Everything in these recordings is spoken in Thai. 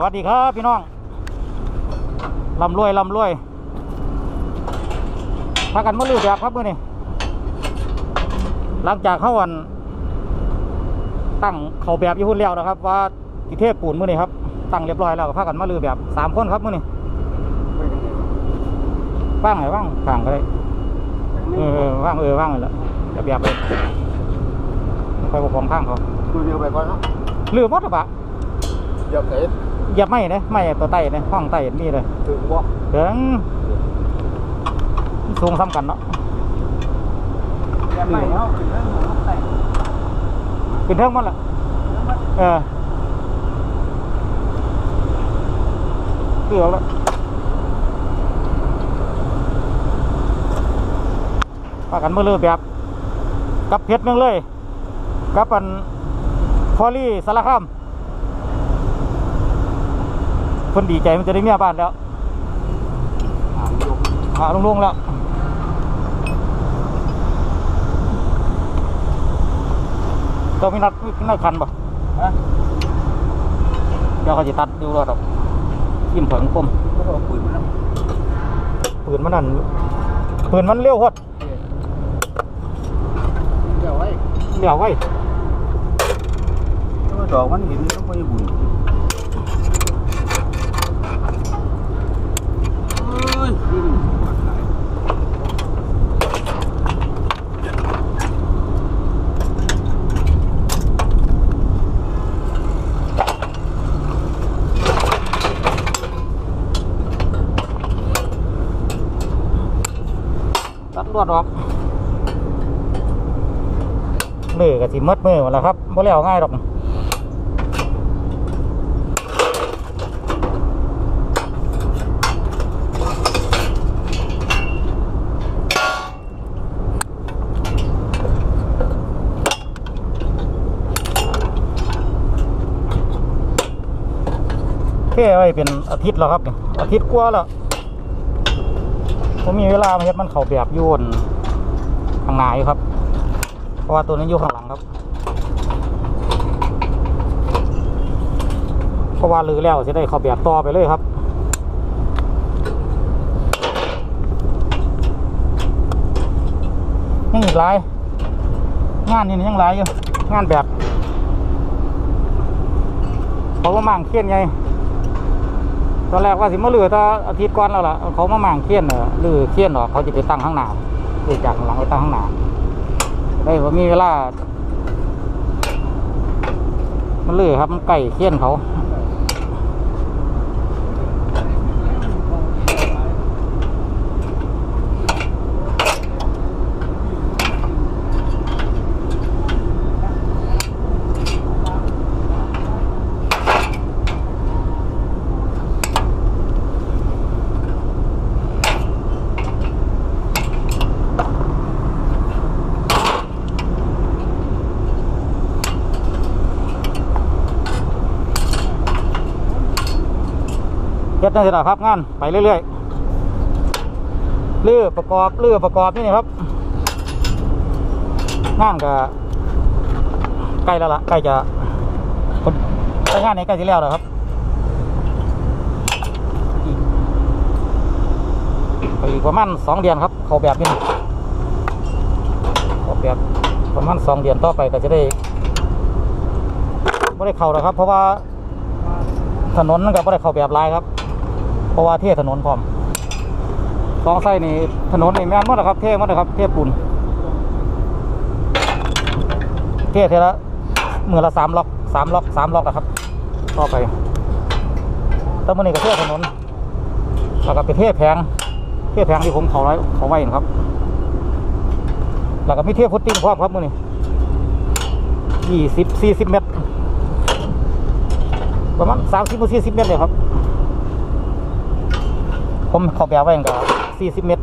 สวัสดีครับพี่น้องลำรวยลำรวยพากันมาลือแบบครับมื่อนี้หลังจากเข้าวัน ตั้งเขาแบบอยี่หุ่นแล้วนะครับ ว่าทิเทพปูนมื่อนี้ครับตั้งเรียบร้อยแล้วก็พากันมาลือแบบสามคนครับมื่อนี้ว่างไหนว่างข้างก็ได้เออเออว่างเออว่างเลยละแบบแบบเลยไปปกครองข้างเขาดูเดียวไปก่อนเนาะลือหมดหรือเปล่าเดี๋ยวเสร็จ เหยียบไม่เนี่ยไม่ตัวไต่เนี่ยห้องไต่นี่เลยถึงบ่ถึงสูงซ้ำกันเนาะยังไม่เอาถึงเรื่องของแต่งขึ้นเทิงหมันละเออเกือบแล้วปากันมือเลือแบบกับเพชรเมืองเลย กับอันพอลี่สารคาม คนดีใจมันจะได้เมียบ้านแล้วถามยกหาลุงๆแล้วเจ้ามีนัดมีนัดคันบ่ฮะเดี๋ยวเขาจะตัดดูรอดอกยิ้มเผิงคมก็ต้องปืนมันนะปืนมันนั่นปืนมันเร็วโคตรเดี๋ยวไว้เดี๋ยวไว้ถ้าดอกมันเห็นต้องไปบุญเอ้ยนี่มันหวานหลาย ตัดรวดออกมือกับสิมัดมือหมดแล้วครับบ่แล้วง่ายหรอกเท่ไว้เป็นอาทิตย์แล้วครับ อาทิตย์กว่าแล้ว ผมมีเวลามาเฮ็ดมันเข่าแบบโยนข้างหน้าอยู่ครับ เพราะว่าตัวนี้อยู่ข้างหลังครับ เพราะว่าลือแล้วจะได้เข่าแบบต่อไปเลยครับยังอีกหลายงานนี่ยังหลายอยู่งานแบบเขาว่ามั่งเขียนไง ตอนแรกว่าสิมาเลือถ้าอาทิตย์ก่อนแล้วล่ะเขามาหมางเคียนเออลือเคียนหรอเขาจะไปตั้งข้างหน้าลือจากข้างหลังไปตั้งข้างหน้าได้ว่ามีเวลา มันลือครับมันไก่เคียนเขา เฮ็ดได้สิล่ะครับงานไปเรื่อยๆลือประกอบลือประกอบนี่นครับงานก็ใกล้แล้วล่ะใกล้จะคนใกล้งานนี้ใกล้จะแล้วแล้วครับอีกไปอีกประมาณสองเดือนครับ เขาแบบนี้เขาแบบประมาณสองเดือนต่อไปก็จะได้ไม่ได้เข้าแล้วครับ เพราะว่าถนนนั่นก็ไม่ได้เข้าแบบลายครับ ราะว่าเทถนนพร้อมสองไส้นี่ถนนนี่แม่นหมดนะครับ เทหมดนะครับ เทปูนเทเทละมือละสามล็อกสามล็อกสามล็อกนะครับต่อไปตั้งมือนี่ก็เทถนนแล้วก็ไปเทแพงเทแพงที่ผมเขาไว้เขาไว้นะครับแล้วก็มีเทพุตติ้งพร้อมครับมือนี่ยี่สิบสี่สิบเมตรประมาณสามสิบสี่สิบเมตรเลยครับ ผมเขอแบบไว้ก็สี่สิบเมตร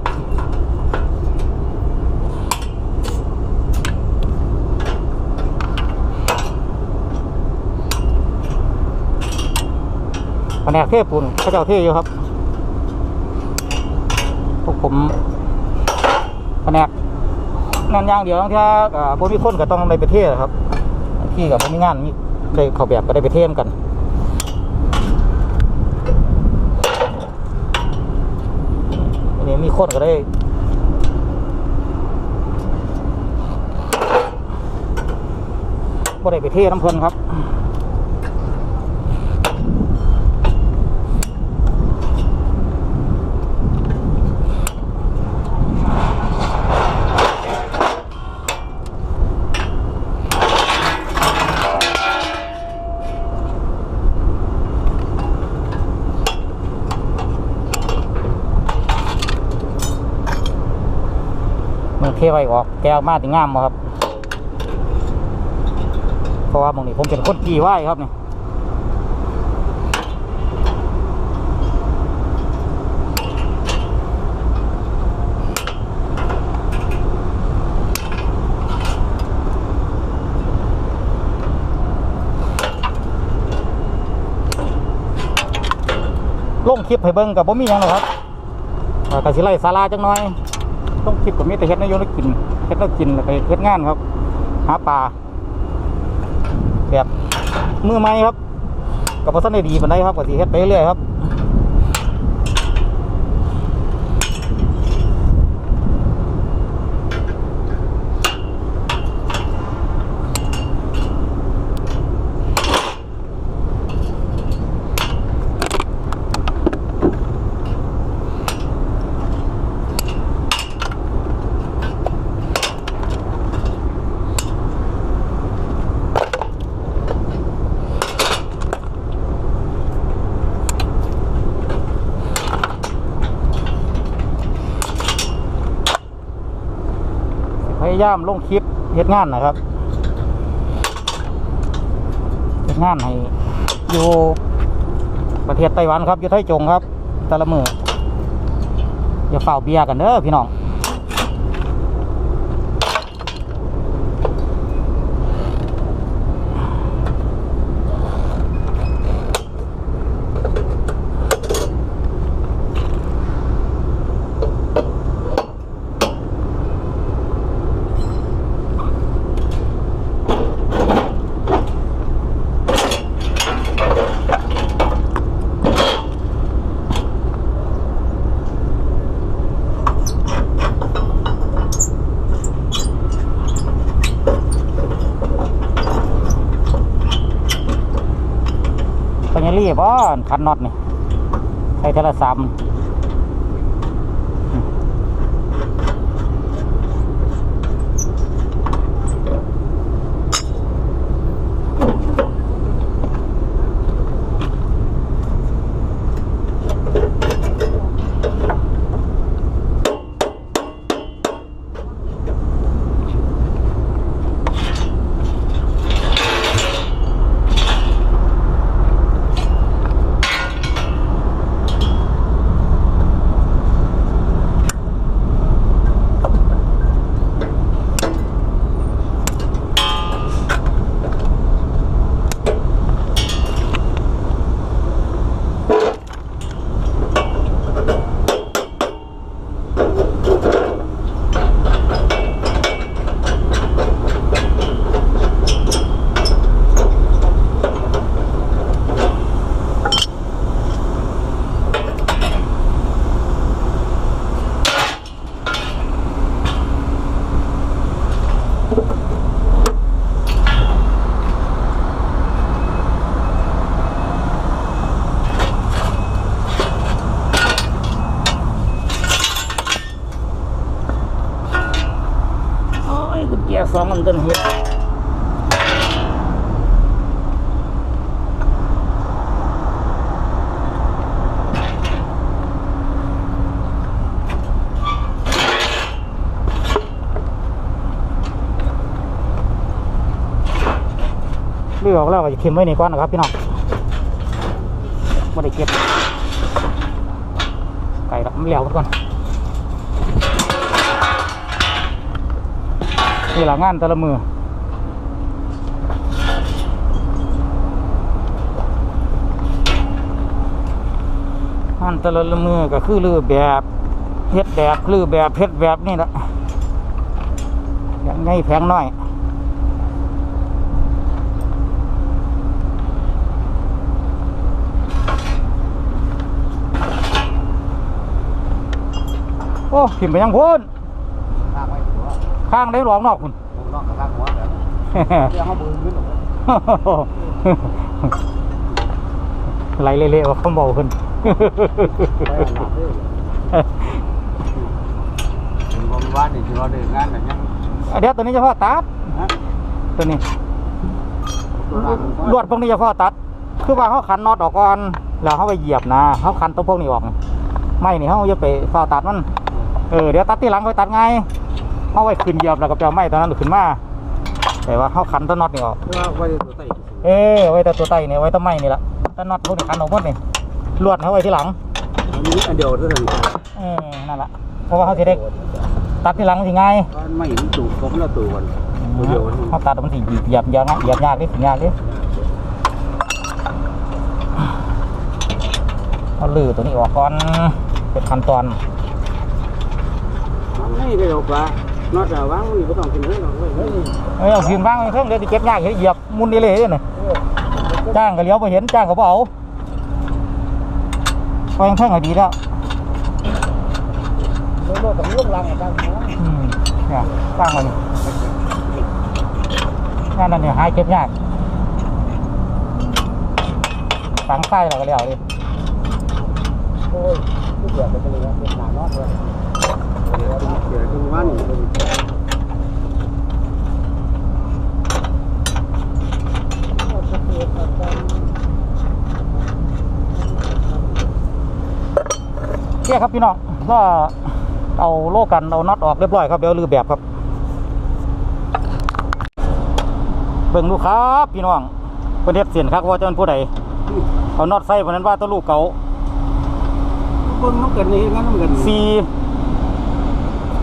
แผนกเทปูนเขาเจ้าเทอยู่ครับพวกผมแผนกงานย่างเดียวทั้งที่อ่าบ่มีคนก็ต้องได้ไปเทศครับ ที่กับบ่มีงานมีได้เขาแบบก็ได้ไปเทมกัน คนก็ได้บ่ได้ไปเทน้ำเพลินครับ มันเทไว้ออก แกวมาติงงามบ่ครับ เพราะว่าบางนี้ผมเป็นคนกี่ไหวครับเนี่ยลงคลิปให้เบิ่งกับผมมีหยังหรอกครับเอ่อกสิไล่สาราจังน้อย ต้องคลิปกับมีแต่เฮ็ดนายกนักกินเฮ็ดแนักกินแล้วไปเฮ็ดงานครับ หาปลาแบบมือไม้ครับกับพัฒนาดีปานใดครับก็สิเฮ็ดไปเรื่อยครับายามลงคลิปเฮ็ดงานนะครับเฮ็ดงานให้อยู่ประเทศไต้หวันครับอยู่ไทจงครับ แต่ละมืออย่าเฝ้าเบียร์กันเด้อพี่น้อง รีบอ่อนคันน็อตนี่ใช้เทละสาม ต้นเฮ็ดเลือกออกแล้วก็จะเข็มไว้ในก่อนนะครับพี่น้องไม่ได้เก็บไก่ละมันเหลวก่อน นี่หละงานแต่ละมืองานแต่ละมือก็คือลือแบบเฮ็ดแบบลือแบบเฮ็ดแบบนี่แหละอย่างไงแพงน้อยโอ้อ้พิมไปยังพูน ข้างไว้หัวข้างหลอกนอกคุณผมนอกกับข้างหัวแบบเดี๋ยวเขาบืนขึ้นหรอไหลเละๆว่าเขาบอกคุณเลยถึงวันวานนี่เราเดินงานแบบยังเดี๋ยวตัวนี้จะพ่อตัดตัวนี้ลวดพวกนี้จะพ่อตัด คือว่าเขาขันน็อตออกก่อนแล้วเขาไปเหยียบนะเขาขันตัวพวกนี้ออก ไม่นี่เขาจะไปเฝ้าตัดมัน เออเดี๋ยวตัดที่หลังไปตัดไง เขาไว้ขึ้นเหยียบแล้วก็ไปเอาไม้ตอนนั้นขึ้นมาแต่ว่าเขาขันตัวน็อตนี่ออกเพื่อไว้ตัวไต่เออไว้แต่ตัวไตเนี่ยไว้แต่ไม้นี่แหละแต่น็อตพวกนี้ขันออกหมดนี่ลวดเขาไว้ที่หลังอันนี้อันเดียวเท่านั้นเออนั่นแหละเพราะว่าเขาจะได้ตัดที่หลังสิไงายก็ไม่เห็นตูผมละตัววันตัวเดียวเขาตัดมันสิเหยียบเหยียบยากเหยียบยากดิถึงยากดิเอาลือตัวนี้ออกก่อนเป็นขั้นตอนมันไม่ได้หรอกว่า นอกจากว่างมันก็ต้องกินเรื่องหรอกเว้ยเออาพิมพ์บ้างเครื่องเดี๋ยวจะเก็บยากเห็นเหยียบมุนดีเลยเนี่ยจ้างก็เลี้ยวไปเห็นจ้างก็บ่เอาไปเครื่องก็ดีแล้วโลกกับลูกลังอาจารย์หัวอืมเนี่ยสร้างมันงานนั้นเนี่ยหายเก็บยากฝังไส้เราก็เลี้ยวดิโอ้ยผู้เสียไปเลย เป็นหนานอดเลยเสียถึงวันเชี่ยครับพี่น้องก็เอาโลกันเอาน็อตออกเรียบร้อยครับเดี๋ยวลือแบบครับ เบิ่งดูครับพี่น้องประเทศเสียนครับว่าจะเป็นผู้ใดเอาน็อตใส่เพราะนั้นว่าตัวลูกเก่าคนมันเกิดนี่งั้นมันเกิดสี่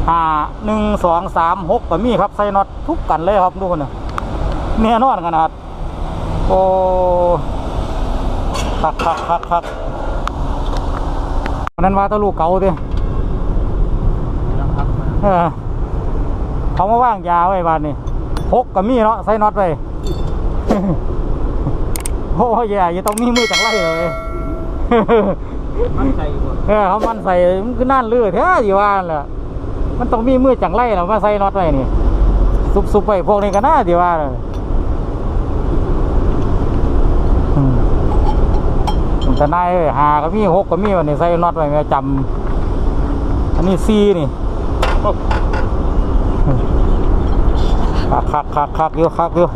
ห้าหนึ่งสองสามหกก็มีครับใส่น็อตทุกกันเลยครับดูคนน่ะแน่นอนขนาดโอ้คักคักคักคักเพราะนั้นว่าตัวลูกเก่าเด้เออเขามาว่างยาไว้บานนี่พกกับมีเนาะใส่น็อตไว้โอ้ยอย่าต้องมีมือจังไรเลยมันใจหมดเออเขามันใส่มันคือนั่นเลือแท้อยู่ว่านั่นแหละ มันต้องมีมือจังไรแล้วมาใส่น็อตไว้นี่ซุบซุบไปพวกนี้ก็น่าดีว่าเลยแต่นายหาก็มีหกก็มีวันนี้ใส่น็อตไว้ม่จำอันนี้ซีนี่คักคักคักคักอยู่คักอยู่